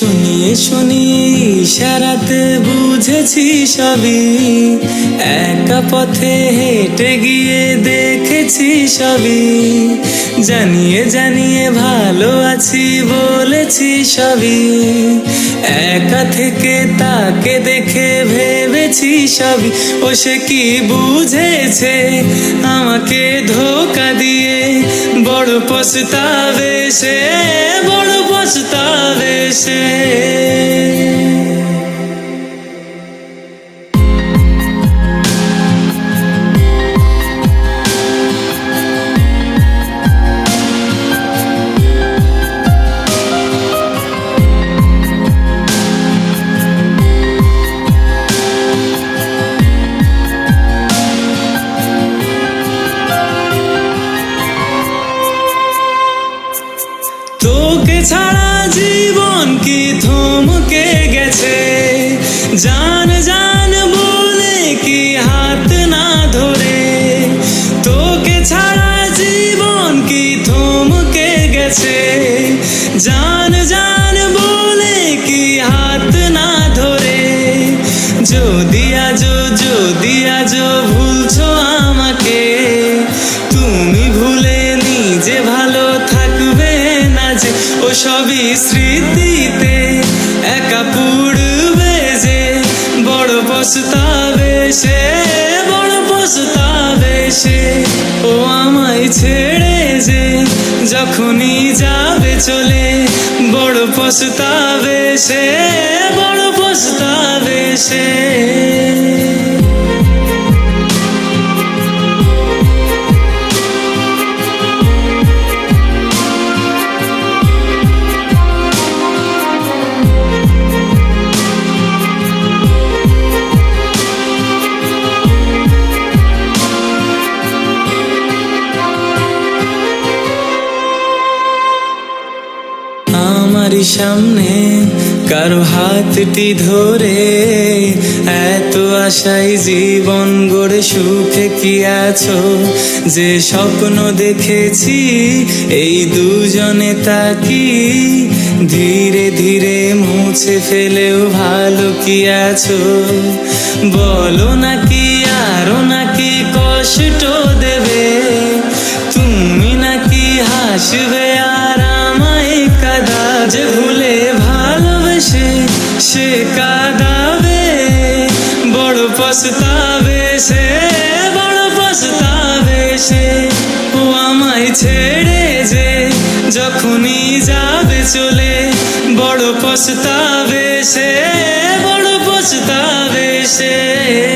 শুনিয়ে শুনিয়ে ইশারাতে বুঝেছি সবই। একা পথে হেঁটে গিয়ে দেখেছি সবই। জানিয়ে জানিয়ে ভালো আছি বলেছি সবই। একা থেকে তাকে দেখে ভেবেছি সবই। ও সে কি বুঝেছে আমাকে ধোকা দিয়ে? বড় পস্তাবে সে বড় পস্তাবে সে তোকে ছাড়া জীবন কি থমকে গেছে? জান জান বলে কি হাত না ধরে? তোকে ছাড়া জীবন কি থমকে গেছে? জান জান বলে কি হাত না ধরে? যদি আজো যদি আজো ভুলছো আমাকে, তুমি সবই স্মৃতিতে, একা পুড়বে যে, বড় পস্তাবে সে, বড় পস্তাবে সে। ও আমায় ছেড়ে যে, যখনই যাবে চলে, বড় পস্তাবে সে, বড় পস্তাবে সে। সামনে, কারও হাতটি ধরে, এত আশাই জীবন গড়ে সুখে কি আছো? যে স্বপ্ন দেখেছি, এই দুজনে তাকি ধীরে ধীরে মুছে ফেলেও ভালো কি আছো? বলো নাকি আরও নাকি কষ্ট দেবে? তুমি নাকি হাসবে সে কাদাবে, বড় পস্তাবে সে, বড় পস্তাবে সে। ও আমায় ছেড়ে যে, যখনই যাবে চলে, বড় পস্তাবে সে, বড় পস্তাবে সে।